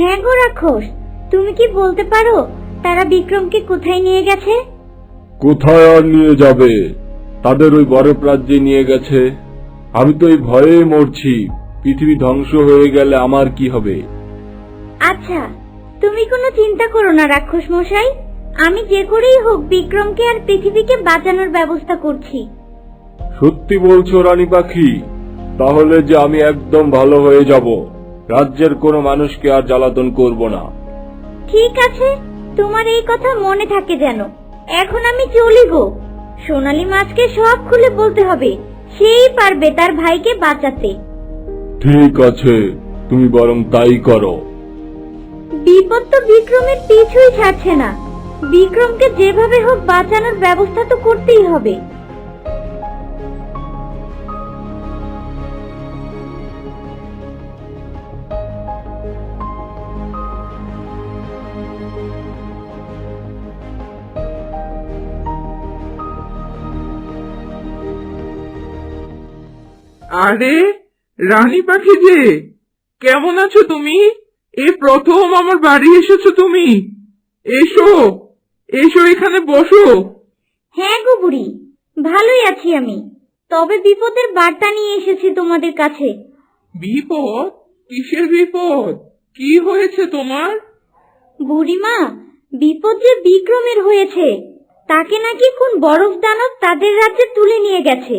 হ্যাঁ গো রাক্ষস তুমি কি বলতে পারো তারা বিক্রমকে কোথায় নিয়ে গেছে? কোথায় আর নিয়ে যাবে? তাদের ওই বরফ রাজ্যে নিয়ে গেছে। আমি তো এই ভয়ে মরছি। পৃথিবী ধ্বংস হয়ে গেলে আমার কি হবে? আচ্ছা তুমি কোনো চিন্তা করো না রাক্ষস মশাই। আমি যে করেই হোক বিক্রমকে আর পৃথিবীকে বাঁচানোর ব্যবস্থা করছি। সত্যি বলছো রানী পাখি তাহলে যে আমি একদম ভালো হয়ে যাব। রাজ্যের কোনো মানুষকে আর জ্বালাতন করব না। ঠিক আছে তোমার এই কথা মনে থাকে যেন। এখন আমি চলি গো। সোনালী মাছকে সব খুলে বলতে হবে সেই পারবে তার ভাইকে বাঁচাতে। ঠিক আছে তুমি বরং তাই করো। বিপদ তো বিক্রমের পিছুই ছাড়ছে না। বিক্রমকে যেভাবে হোক বাঁচানোর ব্যবস্থা তো করতেই হবে। আরে রানী পাখি যে। কেমন আছো তুমি? এই প্রথম আমার বাড়ি এসেছ তুমি। এসো এসো এখানে বসো। হ্যাঁ গো বুড়ি ভালোই আছি আমি। তবে বিপদের বার্তা নিয়ে এসেছি তোমাদের কাছে। বিপদ? কিসের বিপদ? কি হয়েছে তোমার? বুড়িমা বিপদ যে বিক্রমের হয়েছে তাকে নাকি কোন বরফ দানব তাদের রাজ্যে তুলে নিয়ে গেছে?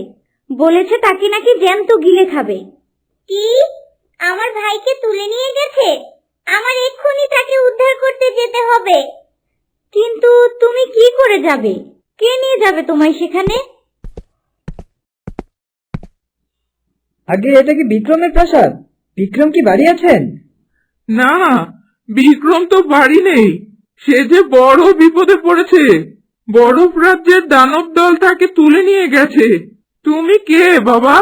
বলেছে তাকে নাকি জ্যান্ত গিলে খাবে। কি? আমার ভাইকে তুলে নিয়ে গেছে? আমার এক্ষুনি তাকে উদ্ধার করতে যেতে হবে। কিন্তু তুমি কি করে যাবে? কে নিয়ে যাবে তোমায় সেখানে? আগে এটা কি বিক্রমের প্রাসাদ? বিক্রম কি বাড়ি আছেন? না বিক্রম তো বাড়ি নেই। সে যে বড় বিপদে পড়েছে। বরফ রাজ্যের দানব দল তাকে তুলে নিয়ে গেছে। তুমি কে বাবা?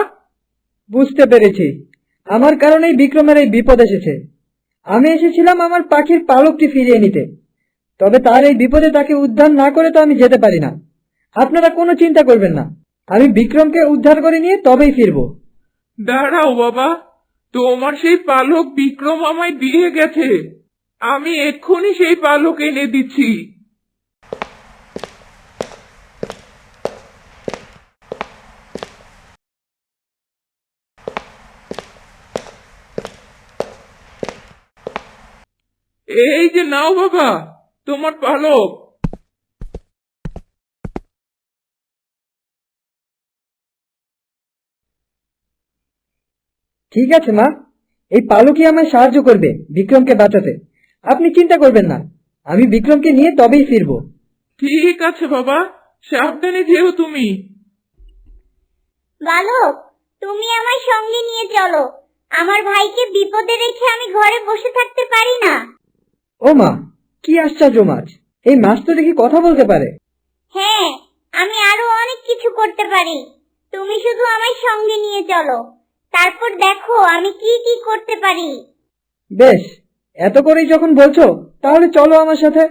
বুঝতে পেরেছি। আমার কারণেই বিক্রমের এই বিপদ এসেছে। আমি এসেছিলাম আমার পাখির পালকটি ফিরিয়ে নিতে। তবে তার এই বিপদে তাকে উদ্ধার না করে তো আমি যেতে পারি না। আপনারা কোনো চিন্তা করবেন না। আমি বিক্রমকে উদ্ধার করে নিয়ে তবেই ফিরবো। দাঁড়াও বাবা। তোমার সেই পালক বিক্রম আমায় দিয়ে গেছে। আমি এক্ষুনি সেই পালক এনে দিচ্ছি। এই যে নাও বাবা তোমার পালক। ঠিক আছে মা এই পালকই আমায় সাহায্য করবে বিক্রমকে বাঁচাতে। আপনি চিন্তা করবেন না আমি বিক্রমকে নিয়ে তবেই ফিরবো। ঠিক আছে বাবা সাবধানে যেও তুমি। বালক তুমি আমার সঙ্গে নিয়ে চলো। আমার ভাইকে বিপদে রেখে আমি ঘরে বসে থাকতে পারি না। ও মা কি আশ্চর্য মাছ। এই মাছ তো দেখি কথা বলতে পারে। হ্যাঁ আমি আরও অনেক কিছু করতে পারি। তুমি শুধু আমার সঙ্গে নিয়ে চলো। তারপর দেখো আমি কি কি করতে পারি। বেশ এত করেই যখন বলছো তাহলে চলো আমার সাথে।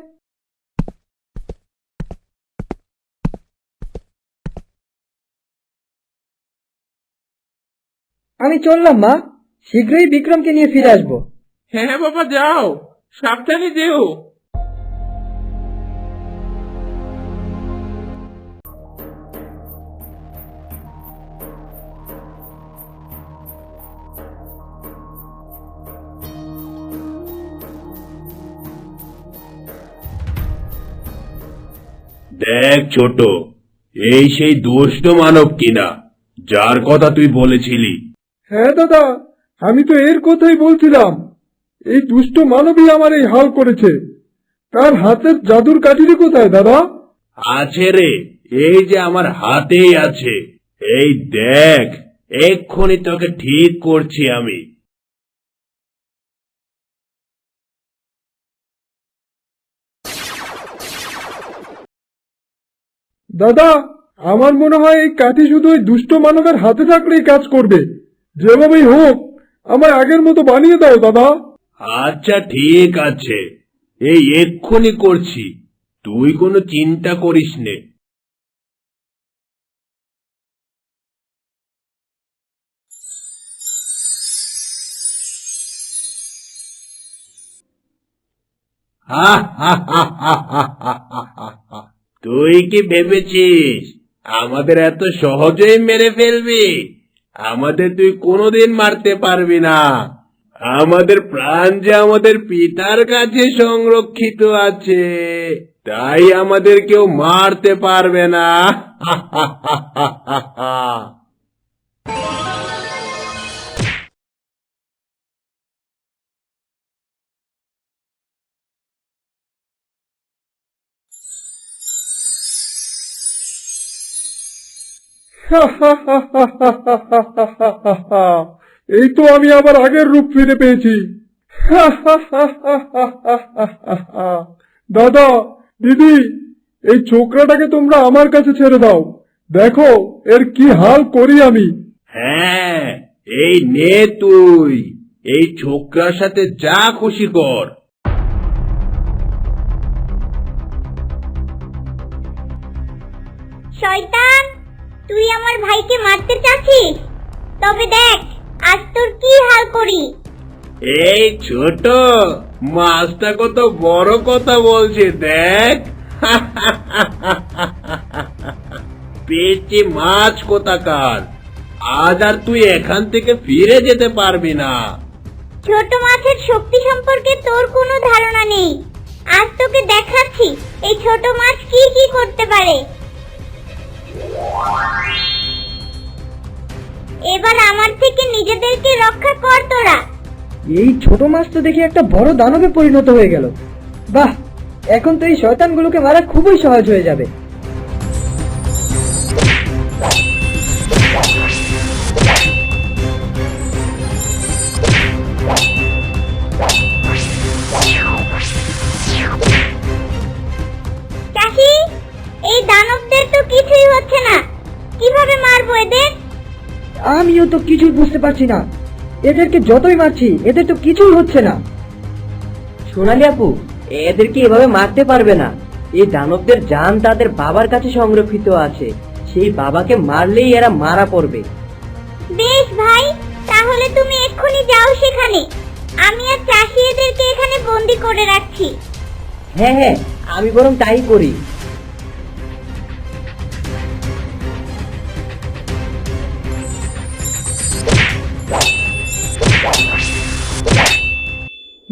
আমি চললাম মা শীঘ্রই বিক্রমকে নিয়ে ফিরে আসব। হ্যাঁ বাবা যাও। সাবধানে যেও। দেখ ছোট এই সেই দুষ্ট মানব কিনা যার কথা তুই বলেছিলি। হ্যাঁ দাদা আমি তো এর কথাই বলছিলাম। এই দুষ্ট মানবী আমার এই হাল করেছে। তার হাতের জাদুর কাঠিরি কোথায় দাদা? আছে রে এই যে আমার হাতেই আছে। এই দেখ এক্ষুনি তোকে ঠিক করছি আমি। দাদা আমার মনে হয় এই কাঠি শুধু ওই দুষ্ট মানবের হাতে থাকলেই কাজ করবে। যেভাবেই হোক আমায় আগের মতো বানিয়ে দাও দাদা। আচ্ছা ঠিক আছে। এই এক্ষুনি করছি। তুই কোনো চিন্তা করিস নে। তুই কি ভেবেছিস? আমাদের এত সহজেই মেরে ফেলবি? আমাদের তুই কোনোদিন মারতে পারবি না। আমাদের প্রাণ যে আমাদের পিতার কাছে সংরক্ষিত আছে, তাই আমাদের কেউ মারতে পারবে না হা হা হা হা হা হা। এই তো আমি আবার আগের রূপ ফিরে পেয়েছি। দাদা দিদি এই ছোকরাটাকে তোমরা আমার কাছে ছেড়ে দাও। দেখো এর কি হাল করি আমি। হ্যাঁ এই নে তুই। এই ছোকরার সাথে যা খুশি কর। শয়তান তুই আমার ভাইকে মারতে চাচ্ছিস? তবে দেখ আজ তোর কি হাল করি? এই ছোট মাছটা কত বড় কথা বলছে দেখ। পেয়েছি মাছ কোথাকার? আজ আর তুই এখান থেকে ফিরে যেতে পারবি না। ছোট মাছের শক্তি সম্পর্কে তোর কোনো ধারণা নেই। আজ তোকে দেখাচ্ছি এই ছোট মাছ কি কি করতে পারে। এবার আমার থেকে নিজেদেরকে রক্ষা কর তোরা। এই ছোট মাছ তো দেখি একটা বড় দানবে পরিণত হয়ে গেল। বাহ, এখন তো এই শয়তানগুলোকে মারা খুবই সহজ হয়ে যাবে। আমিও তো কিছুই বুঝতে পারছি না। এদেরকে যতই মারছি এদের তো কিছুই হচ্ছে না। সোনালি আপু এদেরকে এভাবে মারতে পারবে না? এই দানবদের জান তাদের বাবার কাছে সংরক্ষিত আছে। সেই বাবাকে মারলেই এরা মারা পড়বে। বেশ ভাই তাহলে তুমি এক্ষুনি যাও সেখানে। আমি আর চাষি এদেরকে এখানে বন্দি করে রাখছি। হ্যাঁ হ্যাঁ আমি বরং তাই করি।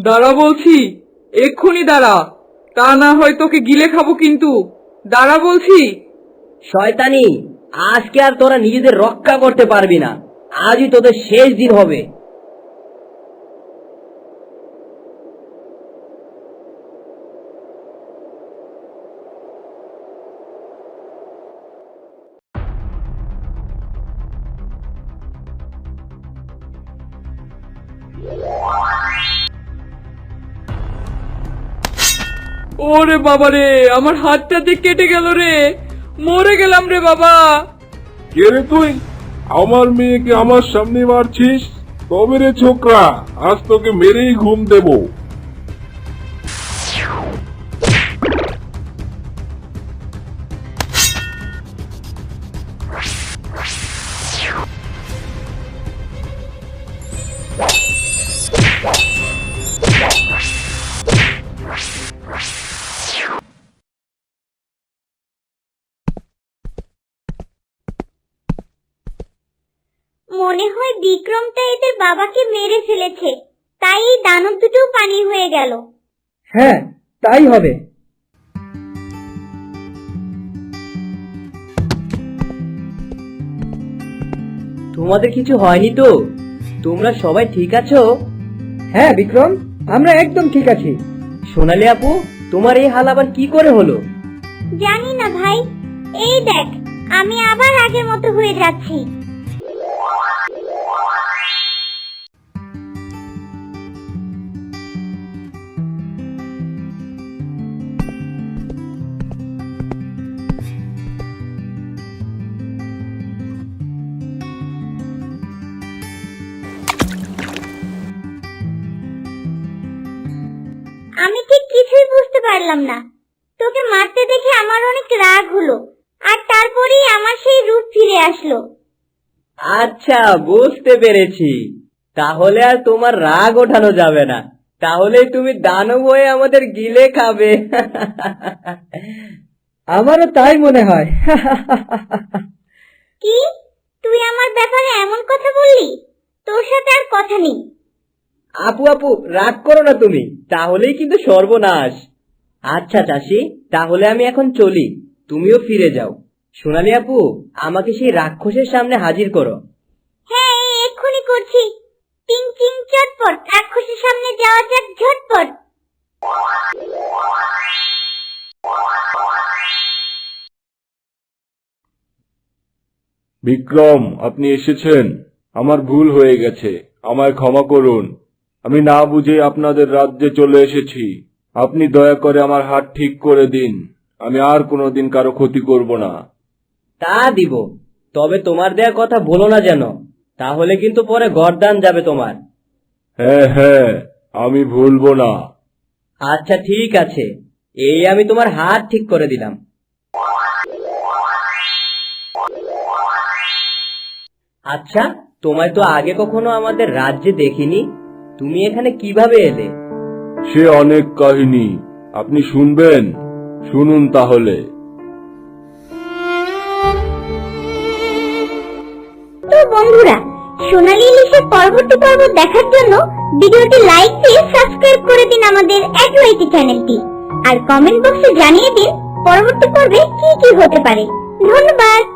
দাঁড়া বলছি, এক্ষুনি দাঁড়া, তা না হয় তোকে গিলে খাব কিন্তু। দাঁড়া বলছি। শয়তানি, আজকে আর তোরা নিজেদের রক্ষা করতে পারবি না। আজই তোদের শেষ দিন হবে। ওরে বাবা রে, আমার হাতটা দিয়ে কেটে গেল রে। মরে গেলাম রে বাবা। কে রে তুই? আমার মেয়েকে আমার সামনে মারছিস? তবে রে ছোকরা, আজ তোকে মেরেই ঘুম দেবো। মনে হয় বিক্রমটা এদের বাবাকে মেরে ফেলেছে। তাই এই দানব দুটো পানি হয়ে গেল। হ্যাঁ তাই হবে। তোমাদের কিছু হয়নি তো? তোমরা সবাই ঠিক আছো? হ্যাঁ বিক্রম আমরা একদম ঠিক আছি। সোনালি আপু তোমার এই হাল আবার কি করে হলো? জানি না ভাই। এই দেখ আমি আবার আগের মতো হয়ে যাচ্ছি। পারলাম না। তোকে মারতে দেখে আমার অনেক রাগ হলো আর তারপরেই আমার সেই রূপ ফিরে আসলো। আচ্ছা বুঝতে পেরেছি। তাহলে আর তোমার রাগ ওঠানো যাবে না। তাহলে তুমি দানব হয়ে আমাদের গিলে খাবে। আমারও তাই মনে হয়। কি? তুই আমার ব্যাপারে এমন কথা বললি? তোর সাথে আর কথা নেই। আপু আপু রাগ করো না তুমি। তাহলেই কিন্তু সর্বনাশ। আচ্ছা চাষি তাহলে আমি এখন চলি। তুমিও ফিরে যাও। সোনালি আপু আমাকে সেই রাক্ষসের সামনে হাজির করো। হ্যাঁ এই এক্ষুনি করছি। টিং টিং চটপট। রাক্ষসের সামনে যাওয়া যাক ঝটপট। বিক্রম আপনি এসেছেন। আমার ভুল হয়ে গেছে। আমায় ক্ষমা করুন। আমি না বুঝে আপনাদের রাজ্যে চলে এসেছি। আপনি দয়া করে আমার হাত ঠিক করে দিন। আমি আর কোনোদিন কারও ক্ষতি করব না। তা দিব। তবে তোমার দেয়া কথা বলো না যেন। তাহলে কিন্তু পরে গরদান যাবে তোমার। হ্যাঁ হ্যাঁ আমি ভুলবো না। আচ্ছা ঠিক আছে। এই আমি তোমার হাত ঠিক করে দিলাম। আচ্ছা তোমায় তো আগে কখনো আমাদের রাজ্যে দেখিনি। তুমি এখানে কীভাবে এলে? সে অনেক কাহিনী। আপনি শুনবেন? শুনুন তাহলে। বন্ধুরা, সোনালী ইলিশের পরবর্তী পর্ব দেখার জন্য ভিডিওটি লাইক দিয়ে সাবস্ক্রাইব করে দিন আমাদের অ্যাডওয়াইটি চ্যানেলটি। আর কমেন্ট বক্সে জানিয়ে দিন পরবর্তী পর্বে কি কি হতে পারে। ধন্যবাদ!